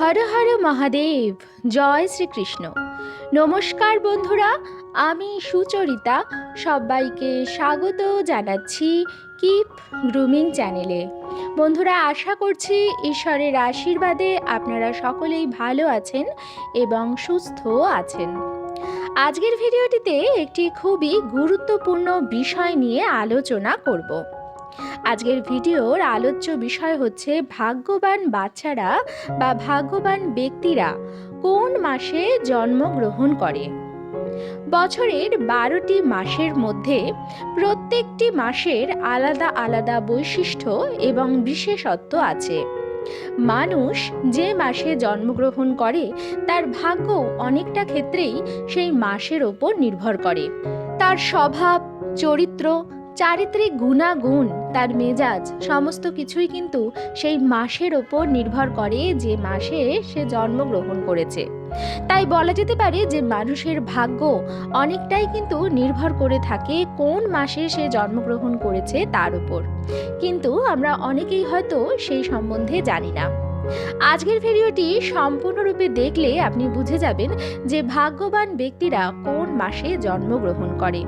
হর হর মহাদেব, জয় শ্রীকৃষ্ণ। নমস্কার বন্ধুরা, আমি সুচরিতা, সবাইকে স্বাগত জানাচ্ছি কিপ গ্রুমিং চ্যানেলে বন্ধুরা, আশা করছি ঈশ্বরের আশীর্বাদে আপনারা সকলেই ভালো আছেন এবং সুস্থ আছেন। আজকের ভিডিওটিতে একটি খুবই গুরুত্বপূর্ণ বিষয় নিয়ে আলোচনা করব। আজকের ভিডিওর আলোচ্য বিষয় হচ্ছে ভাগ্যবান বাচ্চারা বা ভাগ্যবান ব্যক্তিরা কোন মাসে জন্মগ্রহণ করে। বছরের বারোটি মাসের মধ্যে প্রত্যেকটি মাসের আলাদা আলাদা বৈশিষ্ট্য এবং বিশেষত্ব আছে। মানুষ যে মাসে জন্মগ্রহণ করে, তার ভাগ্য অনেকটা ক্ষেত্রেই সেই মাসের ওপর নির্ভর করে। তার স্বভাব, চরিত্র চারিত্রিক গুণাগুণ তার মেজাজ, সমস্ত কিছুই কিন্তু সেই মাসের ওপর নির্ভর করে যে মাসে সে জন্মগ্রহণ করেছে। তাই বলা যেতে পারে যে মানুষের ভাগ্য অনেকটাই কিন্তু নির্ভর করে থাকে কোন মাসে সে জন্মগ্রহণ করেছে তার উপর কিন্তু আমরা অনেকেই হয়তো সেই সম্বন্ধে জানি না। আজকের ভিডিওটি সম্পূর্ণরূপে দেখলে আপনি বুঝে যাবেন যে ভাগ্যবান ব্যক্তিরা কোন মাসে জন্মগ্রহণ করে।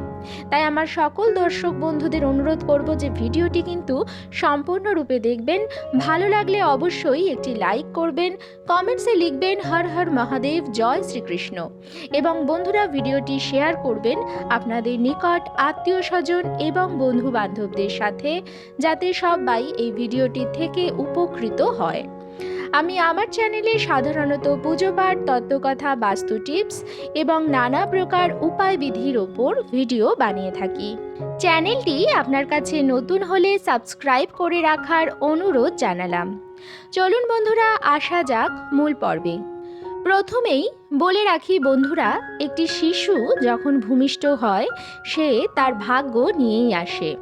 তাই আমার সকল দর্শক বন্ধুদের অনুরোধ করব যে ভিডিওটি কিন্তু সম্পূর্ণরূপে দেখবেন, ভালো লাগলে অবশ্যই একটি লাইক করবেন, কমেন্টসে লিখবেন, হর হর মহাদেব, জয় শ্রীকৃষ্ণ। এবং বন্ধুরা ভিডিওটি শেয়ার করবেন আপনাদের নিকট আত্মীয় স্বজন এবং বন্ধু বান্ধবদের সাথে, যাতে সবাই এই ভিডিওটি থেকে উপকৃত হয়। আমি আমার চ্যানেলে সাধারণত পুজো পাঠ তত্ত্বকথা, বাস্তু টিপস এবং নানা প্রকার উপায় বিধির ওপর ভিডিও বানিয়ে থাকি। চ্যানেলটি আপনার কাছে নতুন হলে সাবস্ক্রাইব করে রাখার অনুরোধ জানালাম। চলুন বন্ধুরা, আসা যাক মূল পর্বে। প্রথমেই বলে রাখি বন্ধুরা, একটি শিশু যখন ভূমিষ্ঠ হয়, সে তার ভাগ্য নিয়েই আসে।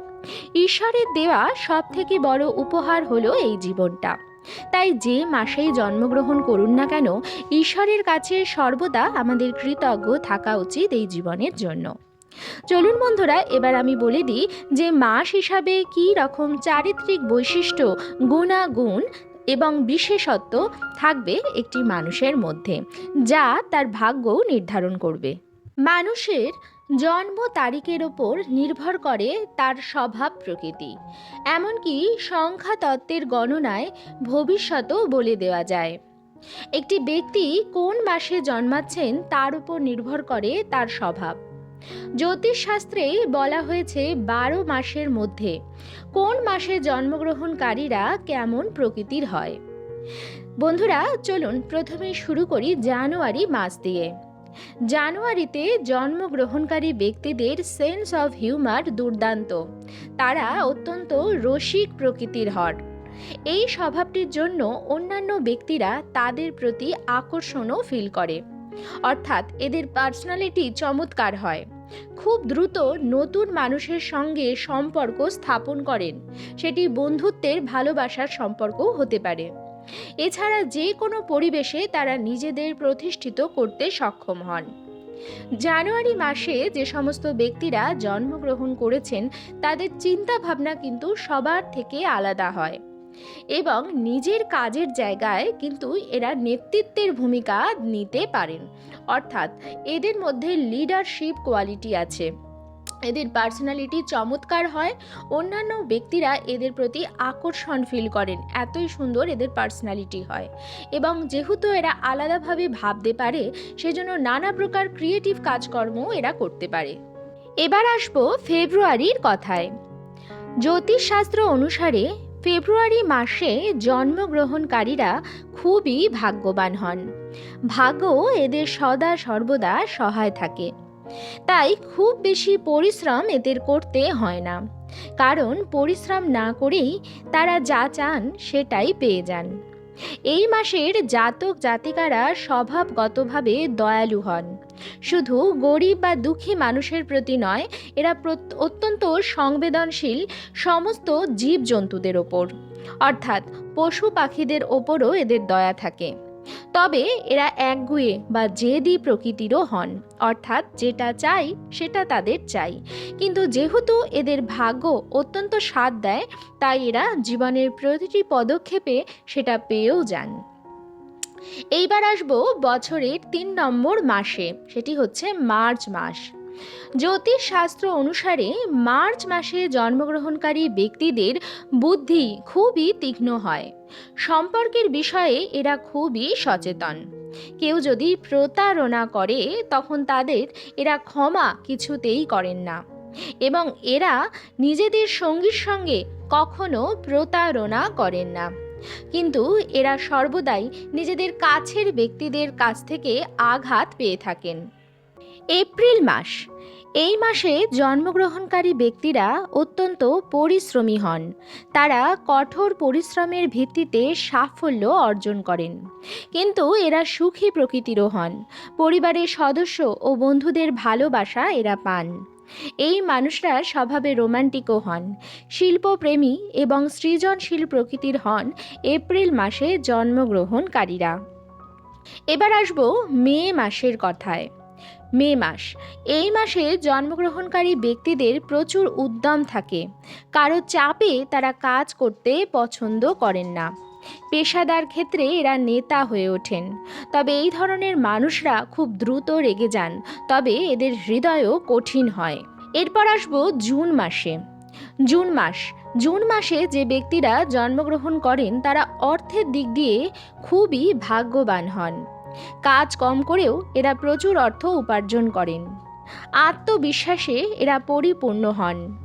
ঈশ্বরের দেওয়া সব থেকে বড় উপহার হলো এই জীবনটা। তাই যে মাসেই জন্মগ্রহণ করুন না কেন, ঈশ্বরের কাছে সর্বদা আমাদের কৃতজ্ঞ থাকা উচিত এই জীবনের জন্য। চলুন বন্ধুরা, এবার আমি বলে দিই যে মাস হিসাবে কী রকম চারিত্রিক বৈশিষ্ট্য, গুণাগুণ এবং বিশেষত্ব থাকবে একটি মানুষের মধ্যে, যা তার ভাগ্য নির্ধারণ করবে। মানুষের জন্ম তারিখের ওপর নির্ভর করে তার স্বভাব প্রকৃতি। এমনকি সংখ্যা তত্ত্বের গণনায় ভবিষ্যতও বলে দেওয়া যায়। একটি ব্যক্তি কোন মাসে জন্মাচ্ছেন তার উপর নির্ভর করে তার স্বভাব। জ্যোতিষশাস্ত্রে বলা হয়েছে বারো মাসের মধ্যে কোন মাসে জন্মগ্রহণকারীরা কেমন প্রকৃতির হয়। বন্ধুরা, চলুন প্রথমে শুরু করি জানুয়ারি মাস দিয়ে। জানুয়ারিতে জন্মগ্রহণকারী ব্যক্তিদের সেন্স অফ হিউমার দুর্দান্ত। তারা অত্যন্ত রসিক প্রকৃতির হন। এই স্বভাবটির জন্য অন্যান্য ব্যক্তিরা তাদের প্রতি আকর্ষণও ফিল করে। অর্থাৎ এদের পার্সোনালিটি চমৎকার হয়। খুব দ্রুত নতুন মানুষের সঙ্গে সম্পর্ক স্থাপন করেন। সেটি বন্ধুত্বের ভালোবাসার সম্পর্কও হতে পারে। এছাড়া যে কোনো পরিবেশে তারা নিজেদের প্রতিষ্ঠিত করতে সক্ষম হন। জানুয়ারি মাসে যে সমস্ত ব্যক্তিরা জন্মগ্রহণ করেছেন, তাদের চিন্তা ভাবনা কিন্তু সবার থেকে আলাদা হয়। এবং নিজের কাজের জায়গায় কিন্তু এরা নেতৃত্বের ভূমিকা নিতে পারেন। অর্থাৎ এদের মধ্যে লিডারশিপ কোয়ালিটি আছে। এদের পার্সোনালিটি চমৎকার হয়। অন্যান্য ব্যক্তিরা এদের প্রতি আকর্ষণ ফিল করেন, এতই সুন্দর এদের পার্সোনালিটি হয়। এবং যেহেতু এরা আলাদাভাবে ভাবতে পারে, সেজন্য নানা প্রকার ক্রিয়েটিভ কাজকর্ম এরা করতে পারে। এবার আসব ফেব্রুয়ারির কথায়। জ্যোতিষশাস্ত্র অনুসারে ফেব্রুয়ারি মাসে জন্মগ্রহণকারীরা খুবই ভাগ্যবান হন। ভাগ্য এদের সদা সর্বদা সহায় থাকে। তাই খুব বেশি পরিশ্রম এদের করতে হয় না। কারণ পরিশ্রম না করেই তারা যা চান সেটাই পেয়ে যান। এই মাসের জাতক জাতিকারা স্বভাবগতভাবে দয়ালু হন। শুধু গরিব বা দুঃখী মানুষের প্রতি নয়, এরা অত্যন্ত সংবেদনশীল সমস্ত জীবজন্তুদের ওপর। অর্থাৎ পশু পাখিদের ওপরও এদের দয়া থাকে। তবে এরা একগুয়ে বা জেদি প্রকৃতিরও হন, অর্থাৎ যেটা চাই সেটা তাদের চাই। কিন্তু যেহেতু এদের ভাগ্য অত্যন্ত স্বাদ দেয়, তাই এরা জীবনের প্রতিটি পদক্ষেপে সেটা পেয়েও যান। এইবার আসব বছরের তিন নম্বর মাসে, সেটি হচ্ছে মার্চ মাস। জ্যোতিষ শাস্ত্র অনুসারে মার্চ মাসে জন্মগ্রহণকারী ব্যক্তিদের বুদ্ধি খুবই তীক্ষ্ণ হয়। সম্পর্কের বিষয়ে এরা খুবই সচেতন। কেউ যদি প্রতারণা করে, তখন তাদের এরা ক্ষমা কিছুতেই করেন না। এবং এরা নিজেদের সঙ্গীর সঙ্গে কখনো প্রতারণা করেন না। কিন্তু এরা সর্বদাই নিজেদের কাছের ব্যক্তিদের কাছ থেকে আঘাত পেয়ে থাকেন। এপ্রিল মাস। এই মাসে জন্মগ্রহণকারী ব্যক্তিরা অত্যন্ত পরিশ্রমী হন। তারা কঠোর পরিশ্রমের ভিত্তিতে সাফল্য অর্জন করেন। কিন্তু এরা সুখী প্রকৃতিরও হন। পরিবারের সদস্য ও বন্ধুদের ভালোবাসা এরা পান। এই মানুষরা স্বভাবে রোমান্টিকও হন। শিল্পপ্রেমী এবং সৃজনশীল প্রকৃতির হন এপ্রিল মাসে জন্মগ্রহণকারীরা। এবার আসব মে মাসের কথায়। মে মাস। এই মাসে জন্মগ্রহণকারী ব্যক্তিদের প্রচুর উদ্যম থাকে। কারও চাপে তারা কাজ করতে পছন্দ করেন না। পেশাদার ক্ষেত্রে এরা নেতা হয়ে ওঠেন। তবে এই ধরনের মানুষরা খুব দ্রুত রেগে যান। তবে এদের হৃদয়ও কঠিন হয়। এরপর আসব জুন মাসে। জুন মাস। জুন মাসে যে ব্যক্তিরা জন্মগ্রহণ করেন, তারা অর্থের দিক দিয়ে খুবই ভাগ্যবান হন। কাজ কম করেও এরা প্রচুর অর্থ উপার্জন করেন। আত্মবিশ্বাসে এরা পরিপূর্ণ হন।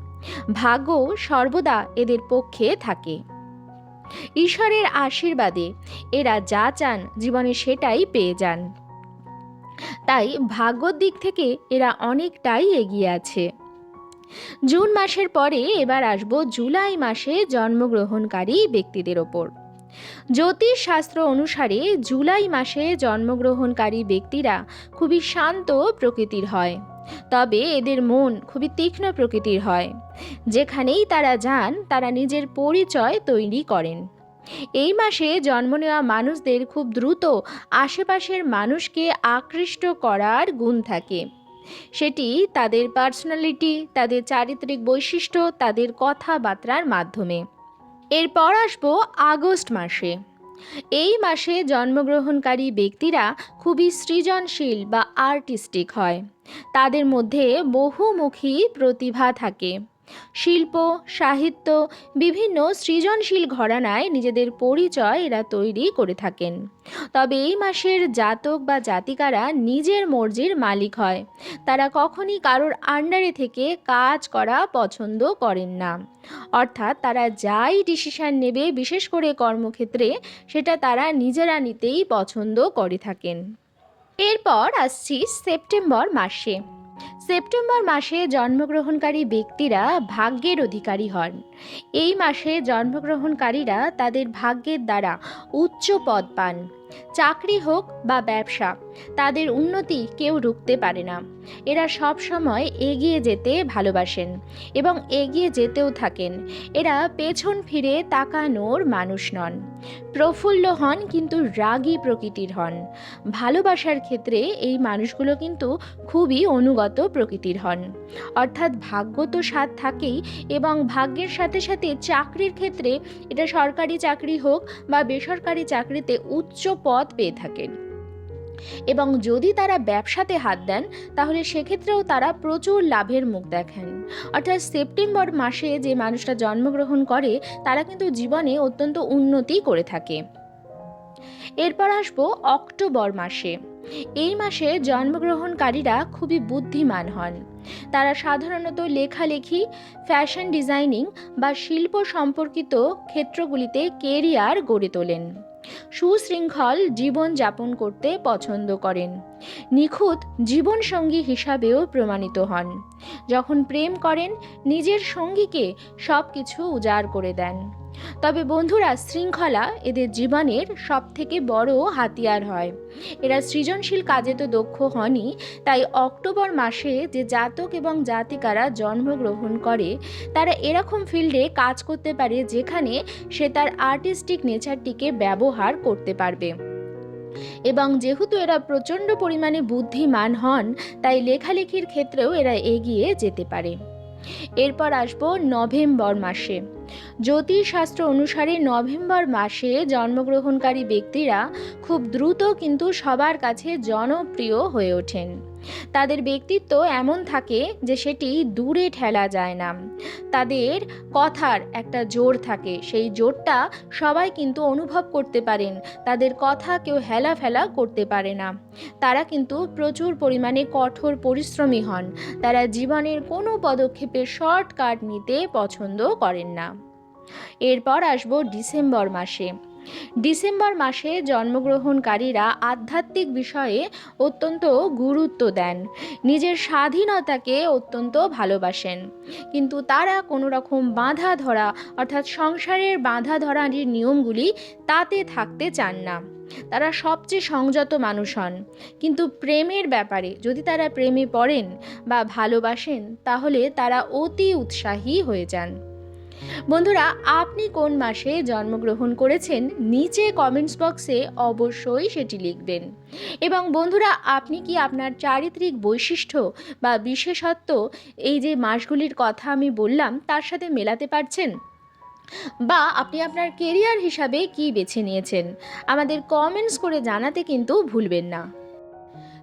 ভাগ্য সর্বদা এদের পক্ষে থাকে। ঈশ্বরের আশীর্বাদে এরা যা চান জীবনে সেটাই পেয়ে যান। তাই ভাগ্যর দিক থেকে এরা অনেকটাই এগিয়ে আছে। জুন মাসের পরে এবার আসব জুলাই মাসে জন্মগ্রহণকারী ব্যক্তিদের ওপর। জ্যোতিষ শাস্ত্র অনুসারে জুলাই মাসে জন্মগ্রহণকারী ব্যক্তিরা খুবই শান্ত প্রকৃতির হয়, তবে এদের মন খুবই তীক্ষ্ণ প্রকৃতির হয়। যেখানেই তারা যান, তারা নিজের পরিচয় তৈরি করেন। এই মাসে জন্ম নেওয়া মানুষদের খুব দ্রুত আশেপাশের মানুষকে আকৃষ্ট করার গুণ থাকে। সেটি তাদের পার্সোনালিটি তাদের চারিত্রিক বৈশিষ্ট্য, তাদের কথাবার্তার মাধ্যমে। এরপর আসব আগস্ট মাসে। এই মাসে জন্মগ্রহণকারী ব্যক্তিরা খুবই সৃজনশীল বা আর্টিস্টিক হয়। তাদের মধ্যে বহুমুখী প্রতিভা থাকে। শিল্প, সাহিত্য, বিভিন্ন সৃজনশীল ঘরানায় নিজেদের পরিচয় এরা তৈরি করে থাকেন। তবে এই মাসের জাতক বা জাতিকারা নিজের মর্জির মালিক হয়। তারা কখনই কারোর আন্ডারে থেকে কাজ করা পছন্দ করেন না। অর্থাৎ তারা যাই ডিসিশন নেবে, বিশেষ করে কর্মক্ষেত্রে, সেটা তারা নিজেরা নিতেই পছন্দ করে থাকেন। এরপর আসছি সেপ্টেম্বর মাসে। সেপ্টেম্বর মাসে জন্মগ্রহণকারী ব্যক্তিরা ভাগ্যের অধিকারী হন। এই মাসে জন্মগ্রহণকারীরা তাদের ভাগ্যের দ্বারা উচ্চ পদ পান। চাকরি হোক বা ব্যবসা, তাদের উন্নতি কেউ রুখতে পারে না। এরা সব সময় এগিয়ে যেতে ভালোবাসেন এবং এগিয়ে যেতেও থাকেন। এরা পেছন ফিরে তাকানোর মানুষ নন। প্রফুল্ল হন কিন্তু রাগী প্রকৃতির হন। ভালোবাসার ক্ষেত্রে এই মানুষগুলো কিন্তু খুবই অনুগত প্রকৃতির হন। অর্থাৎ ভাগ্য তো সাথ থাকেই এবং ভাগ্যের সাথে সাথে চাকরির ক্ষেত্রে এটা সরকারি চাকরি হোক বা বেসরকারি চাকরিতে উচ্চ পদ পেয়ে থাকেন। এবং যদি তারা ব্যবসাতে হাত দেন, তাহলে সেক্ষেত্রেও তারা প্রচুর লাভের মুখ দেখেন। অর্থাৎ সেপ্টেম্বর মাসে যে মানুষটা জন্মগ্রহণ করে, তারা কিন্তু জীবনে অত্যন্ত উন্নতি করে থাকে। এরপর আসব অক্টোবর মাসে। এই মাসে জন্মগ্রহণকারীরা খুবই বুদ্ধিমান হন। তারা সাধারণত লেখালেখি, ফ্যাশন ডিজাইনিং বা শিল্প সম্পর্কিত ক্ষেত্রগুলিতে কেরিয়ার গড়ে তোলেন। সুশৃঙ্খল জীবন যাপন করতে পছন্দ করেন। নিখুঁত জীবনসঙ্গী হিসাবেও প্রমাণিত হন। যখন প্রেম করেন, নিজের সঙ্গীকে সব কিছু উজাড় করে দেন। তবে বন্ধুরা, শৃঙ্খলা এদের জীবনের সব থেকে বড় হাতিয়ার হয়। এরা সৃজনশীল কাজে তো দক্ষ হনই, তাই অক্টোবর মাসে যে জাতক এবং জাতিকারা জন্মগ্রহণ করে, তারা এরকম ফিল্ডে কাজ করতে পারে যেখানে সে তার আর্টিস্টিক নেচারটিকে ব্যবহার করতে পারবে। এবং যেহেতু এরা প্রচণ্ড পরিমাণে বুদ্ধিমান হন, তাই লেখালেখির ক্ষেত্রেও এরা এগিয়ে যেতে পারে। এরপর আসব নভেম্বর মাসে। জ্যোতিষশাস্ত্র অনুসারে নভেম্বর মাসে জন্মগ্রহণকারী ব্যক্তিরা খুব দ্রুত কিন্তু সবার কাছে জনপ্রিয় হয়ে ওঠেন। তাদের ব্যক্তিত্ব এমন থাকে যে সেটি দূরে ঠেলা যায় না। তাদের কথার একটা জোর থাকে। সেই জোরটা সবাই কিন্তু অনুভব করতে পারেন। তাদের কথা কেউ হেলা ফেলা করতে পারে না। তারা কিন্তু প্রচুর পরিমাণে কঠোর পরিশ্রমী হন। তারা জীবনের কোনো পদক্ষেপে শর্টকাট নিতে পছন্দ করেন না। এরপর আসব ডিসেম্বর মাসে। ডিসেম্বর মাসে জন্মগ্রহণকারীরা আধ্যাত্মিক বিষয়ে অত্যন্ত গুরুত্ব দেন। নিজের স্বাধীনতাকে অত্যন্ত ভালোবাসেন। কিন্তু তারা কোনো রকম বাধা ধরা অর্থাৎ সংসারের বাঁধা ধরার যে নিয়মগুলি তাতে থাকতে চান না। তারা সবচেয়ে সংযত মানুষ হন। কিন্তু প্রেমের ব্যাপারে যদি তারা প্রেমে পড়েন বা ভালোবাসেন, তাহলে তারা অতি উৎসাহী হয়ে যান। বন্ধুরা, আপনি কোন মাসে জন্মগ্রহণ করেছেন? নিচে কমেন্টস বক্সে অবশ্যই সেটি লিখবেন। এবং বন্ধুরা, আপনি কি আপনার চারিত্রিক বৈশিষ্ট্য বা বিশেষত্ব, এই যে মাসগুলির কথা আমি বললাম, তার সাথে মেলাতে পারছেন? বা আপনি আপনার কেরিয়ার হিসাবে কি বেছে নিয়েছেন? আমাদের কমেন্টস করে জানাতে কিন্তু ভুলবেন না।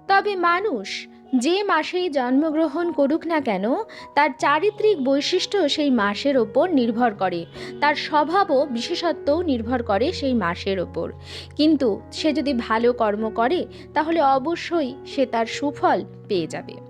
তবে মানুষ যে মাসেই জন্মগ্রহণ করুক না কেন, তার চারিত্রিক বৈশিষ্ট্য সেই মাসের ওপর নির্ভর করে। তার স্বভাবও বিশেষত্বও নির্ভর করে সেই মাসের ওপর। কিন্তু সে যদি ভালো কর্ম করে, তাহলে অবশ্যই সে তার সুফল পেয়ে যাবে।